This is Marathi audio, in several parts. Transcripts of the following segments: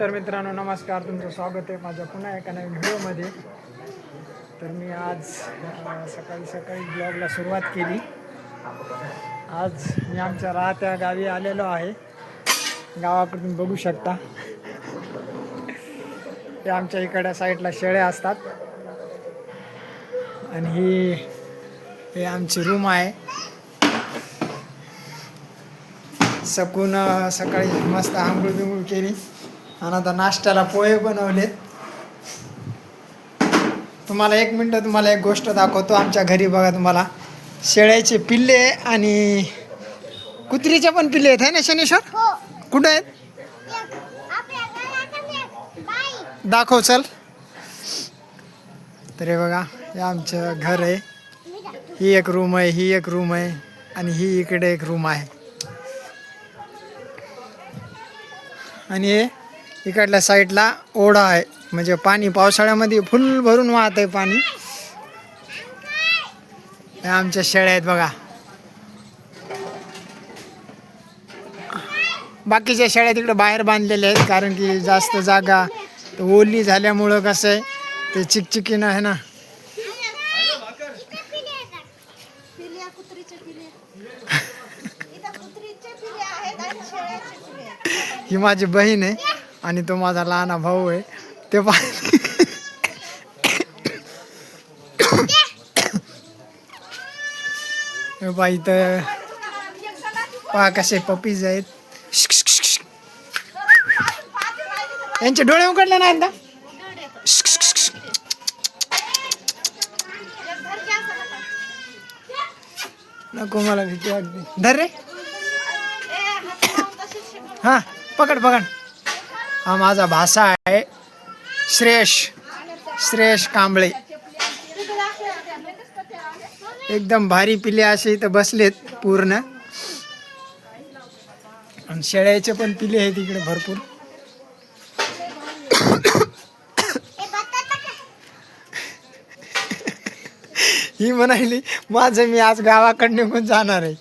तर मित्रांनो नमस्कार. तुमचं स्वागत आहे माझ्या पुन्हा एका नवीन व्हिडिओमध्ये. तर मी आज सकाळी सकाळी ब्लॉगला सुरुवात केली. आज मी आमच्या राहत्या गावी आलेलो आहे. गावाकडून बघू शकता. ते आमच्या इकडच्या साईडला शेळ्या असतात. आणि ही हे आमची रूम आहे. सकून सकाळी मस्त आंघोळ बिंगूळ केली. आणि आता नाश्त्याला पोहे बनवलेत. तुम्हाला एक मिनटं तुम्हाला एक गोष्ट दाखवतो आमच्या घरी बघा तुम्हाला. शेळ्याचे पिल्ले आणि कुत्रीचे पण पिल्ले आहेत है ना शनेश्वर? कुठं आहेत? दाखव चल. तर हे बघा हे आमचं घर आहे. ही एक रूम आहे ही एक रूम आहे आणि ही इकडे एक रूम आहे. आणि हे इकडल्या साईडला ओढा आहे. म्हणजे पाणी पावसाळ्यामध्ये फुल भरून वाहत आहे पाणी. हे आमच्या शेळ्या आहेत बघा. बाकीच्या शेळ्या तिकडे बाहेर बांधलेल्या आहेत कारण की जास्त जागा ओली झाल्यामुळं कसं आहे ते चिकचिकीनं आहे ना. ही माझी बहीण आहे. आणि तो माझा लहान भाऊ आहे. ते पा इथं पहा कसे पपीज आहेत. यांचे डोळे उघडले नाही ना? नको मला भीती वाटते. धर रे. हा पकड पकड. हा माझा भाषा आहे. श्रेयश श्रेयश कांबळे. एकदम भारी पिले असे इथं बसलेत पूर्ण. आणि शेळ्याचे पण पिले आहेत इकडे भरपूर. ही म्हणाली माझं मी आज गावाकडे निघून जाणार आहे.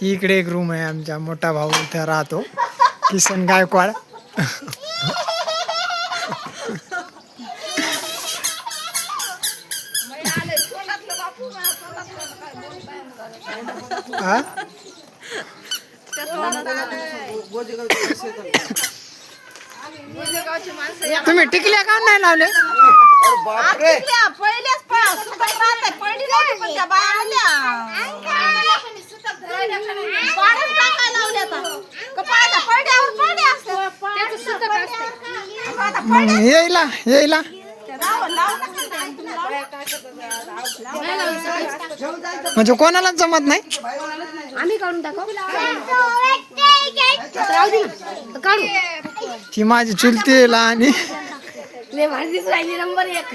ही इकडे एक रूम आहे आमचा मोठा भाऊ इथं राहतो. किसन गायकवाड. हा? तुम्ही टिकल्या का नाही लावले? पिल्या, आता. मग येईला येईला. लावा- लावू. म्हणजे कोणालाच जमत नाही? आम्ही काढून टाकू. राहू दे ना. काढू. ती माझी चुलती लहानी. लय भारी दिसू राहिली नंबर एक.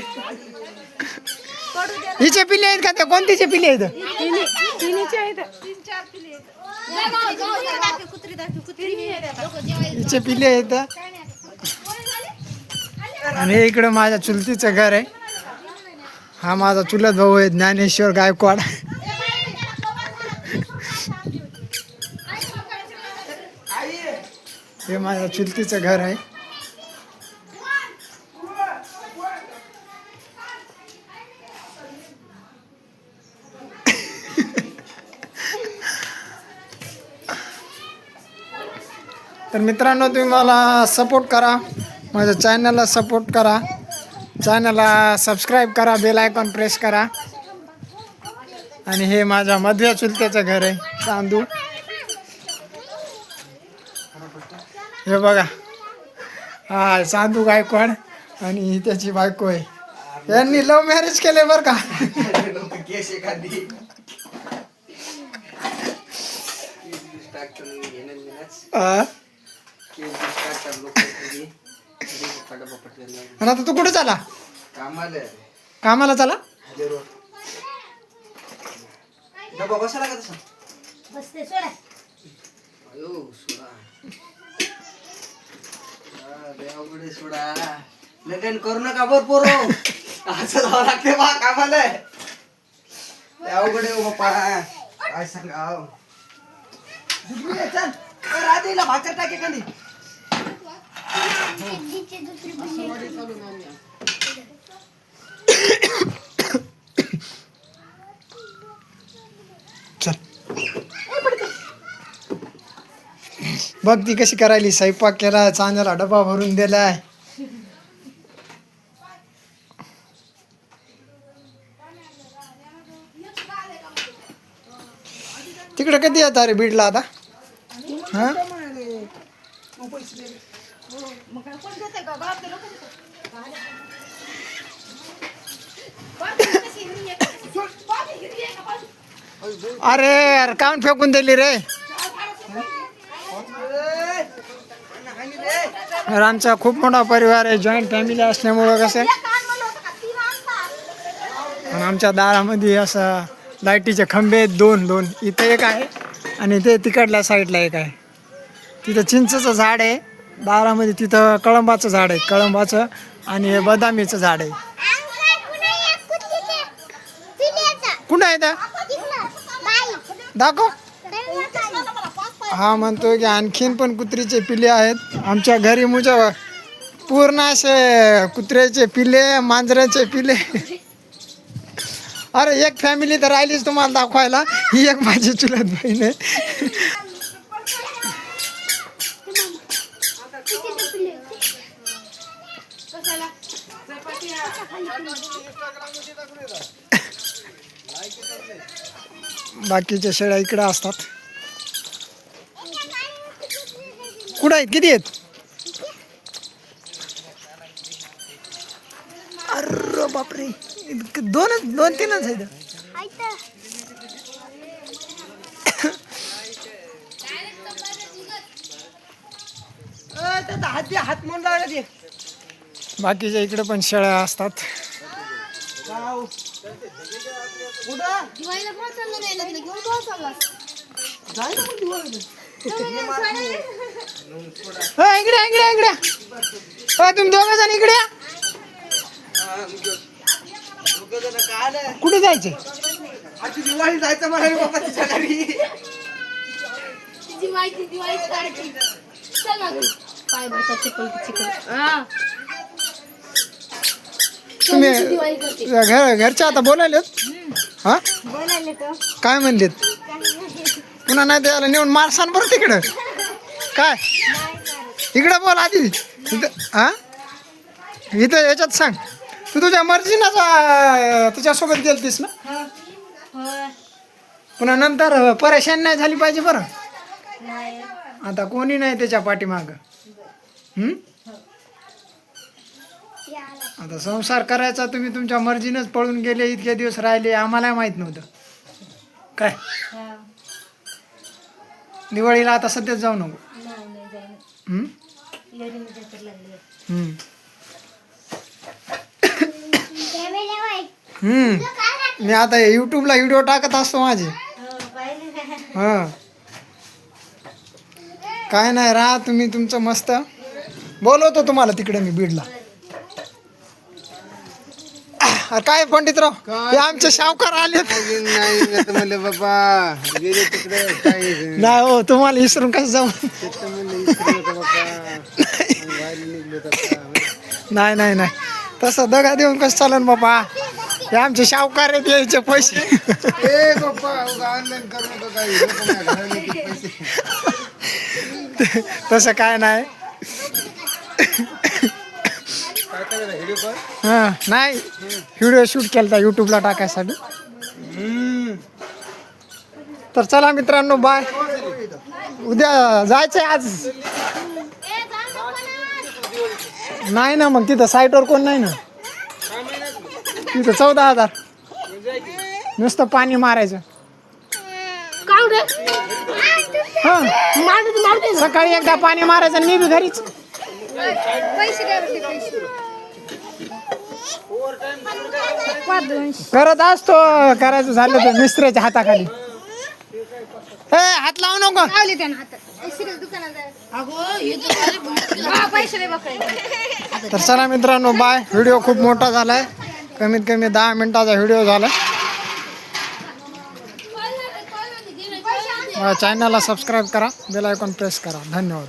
हिचे पिले आहेत का? ते कोणतीचे पिले आहेत? हिचे पिले आहेत. आणि इकडं माझ्या चुलतीचं घर आहे. हा माझा चुलत भाऊ आहे ज्ञानेश्वर गायकवाड. हे माझ्या चुलतीचं घर आहे. मित्रांनो तुम्ही मला सपोर्ट करा. माझ्या चॅनलला सपोर्ट करा. चॅनलला सबस्क्राईब करा. बेल आयकॉन प्रेस करा. आणि हे माझ्या मधव्या चुलत्याचं घर आहे चांदू. हे बघा. हा चांदू गायकवाड आणि ही त्याची बायको आहे. यांनी लव्ह मॅरेज केले बरं का. आणि आता तू कुठे चाला? कामाला चाला? डबा बसायला का तसा? बसते सोडा. अयो सोडा. हा, लय अवघड आहे सोडा. लगन करू नका बर पोरो असं जावं लागते बा कामाला. लय अवघड आहे हो बाप्पा. काय सांगा चल. भाकर टाके चल बघ ती कशी करायली. स्वयंपाक केला चांदला डबा भरून दिलाय. तिकडे कधी येतात रे बीडला आता? हा? मग काय कोण देते का? लोक अरे अरे काऊन फेकून दिली रे. तर आमचा खूप मोठा परिवार आहे जॉईंट फॅमिली असल्यामुळं कसं आणि आमच्या दारामध्ये असं लाईटीचे खंबे आहेत दोन दोन. इथं एक आहे आणि ते तिकडल्या साईडला एक आहे. तिथं चिंचचं झाड आहे. दारामध्ये तिथं कळंबाचं झाड आहे कळंबाचं आणि हे बदामीचं झाड आहे. कुठं आहे त्या? दाखव. हा म्हणतो की आणखीन पण कुत्रीचे पिल्ले आहेत. आमच्या घरी मुझ्या पूर्ण असे कुत्र्याचे पिल्ले मांजराचे पिल्ले. अरे एक फॅमिली तर राहिलीच तुम्हाला दाखवायला. ही एक माझी चुलत बहीण आहे. बाकीच्या शेळ्या इकडे असतात. कुठं आहेत? किती आहेत? अरे बापरे. इतकं दोनच दोन तीनच आहेत. हात हात म्हणून लावला ते. बाकीच्या इकडे पण शेळ्या असतात. हो इकडे इकडे इकडे. हो तुम्ही दोघं जण इकडे? कुठे जायचे? दिवाळी जायचं मला घरी. चिकल हा. तुम्ही घर घरच्या आता बोलायलेत? हा? तर काय म्हणलेत? पुन्हा नाही द्यायला नेऊन मारसान बरं तिकडं. काय? इकडं बोल आधी. इथं हा? इथं याच्यात सांग. तू तुझ्या मर्जीनं जा- तुझ्यासोबत गेलतीस ना? पुन्हा नंतर परेशान नाही झाली पाहिजे बरं? आता कोणी नाही त्याच्या पाठीमाग. आता संसार करायचा तुम्ही तुमच्या मर्जीनंच पळून गेले इतके दिवस राहिले आम्हाला माहीत नव्हतं. काय? दिवाळीला आता सध्याच जाऊ नको. हम्म? हम्म. हम्म. मी आता युट्यूबला व्हिडिओ टाकत असतो माझे. हा. काय नाही राहा तुम्ही तुमचं मस्त. बोलवतो तुम्हाला तिकडे मी बीडला. अरे काय पंडितराव? हे आमचे शावकार आले नाही म्हणले बाबा गेले तिकडे काय नाही. हो तुम्हाला विसरून कसं जाऊ? नाही. नाही नाही तसं दगा देऊन कसं चालन बाबा? हे आमचे शावकार आहेत यायचे पैसे. ए बाप्पा ऑनलाईन करू काही. तसं काय नाही काय करायचं व्हिडिओ कॉल हां नाही. व्हिडिओ शूट केला यूट्यूबला टाकायसाठी. तर चला मित्रांनो बाय उद्या जायचंय आज. नाही ना मग तिथं साईटवर कोण नाही ना? तिथं चौदा हजार. नुसतं पाणी मारायचं. हा. सकाळी एकदा पाणी मारायचं आणि मी बी घरीच. पैसे द्या बरं ते पैसे पाच दोनशे करत असतो. करायचं झालं तर मिस्त्रीच्या हाताखाली. ए हात लावू नको. लावले त्यानं हातात. दुकानात अगो हे तर पैसे चला मित्रांनो बाय. व्हिडिओ खूप मोठा झालाय. कमीत कमी दहा मिनिटाचा व्हिडिओ झाला. माझ्या चॅनलला सबस्क्राईब करा. बेल आयकॉन प्रेस करा. धन्यवाद.